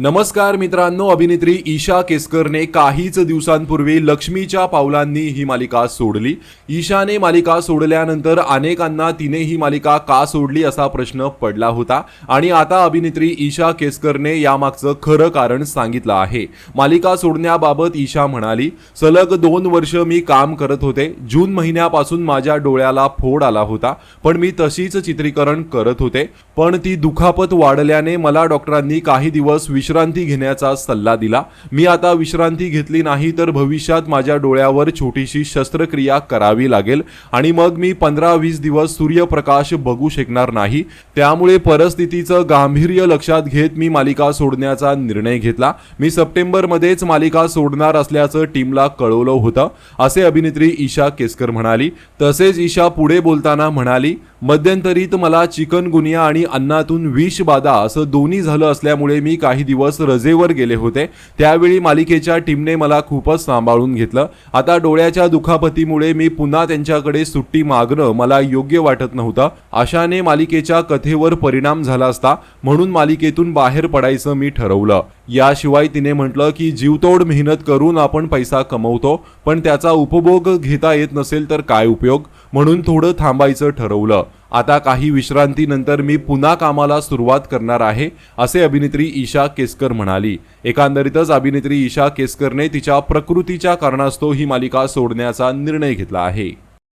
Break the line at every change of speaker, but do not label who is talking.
नमस्कार मित्रांनो अभिनेत्री ईशा केसकरने काहीच दिवसांपूर्वी लक्ष्मीच्या पावलांनी ही मालिका सोडली. ईशाने मालिका सोडल्यानंतर अनेकांना तिने ही मालिका का सोडली असा प्रश्न पडला होता आणि आता अभिनेत्री ईशा केसकरने यामागचं खरं कारण सांगितलं आहे. मालिका सोडण्याबाबत ईशा म्हणाली सलग दोन वर्ष मी काम करत होते. जून महिन्यापासून माझ्या डोळ्याला फोड आला होता पण मी तशीच चित्रीकरण करत होते. पण ती दुखापत वाढल्याने मला डॉक्टरांनी काही दिवस विश्रांती घेण्याचा सल्ला दिला. मी आता विश्रांती घेतली नाही तर भविष्यात माझ्या डोळ्यावर छोटीशी शस्त्रक्रिया करावी लागेल आणि मग मी पंधरा वीस दिवस सूर्यप्रकाश बघू शकणार नाही. त्यामुळे परिस्थितीचं गांभीर्य लक्षात घेत मी मालिका सोडण्याचा निर्णय घेतला. मी सप्टेंबरमध्येच मालिका सोडणार असल्याचं टीमला कळवलं होतं असे अभिनेत्री ईशा केसकर म्हणाली. तसेच ईशा पुढे बोलताना म्हणाली मध्यंतरीत मला चिकनगुनिया आणि अन्नातून विषबाधा असं दोन्ही झालं असल्यामुळे मी काही दिवस रजेवर गेले होते. त्यावेळी मालिकेच्या टीमने मला खूपच सांभाळून घेतलं. आता डोळ्याच्या दुखापतीमुळे मी पुन्हा त्यांच्याकडे सुट्टी मागणं मला योग्य वाटत नव्हतं. अशाने मालिकेच्या कथेवर परिणाम झाला असता म्हणून मालिकेतून बाहेर पडायचं मी ठरवलं. याशिवाय तिने म्हटलं की जीवतोड मेहनत करून आपण पैसा कमवतो पण त्याचा उपभोग घेता येत नसेल तर काय उपयोग? म्हणून थोडं थांबायचं ठरवलं. आता काही विश्रांतीनंतर मी पुन्हा कामाला सुरुवात करणार आहे असे अभिनेत्री ईशा केसकर म्हणाली. एकंदरीतच अभिनेत्री ईशा केसकरने तिच्या प्रकृतीच्या कारणास्तव ही मालिका सोडण्याचा निर्णय घेतला आहे.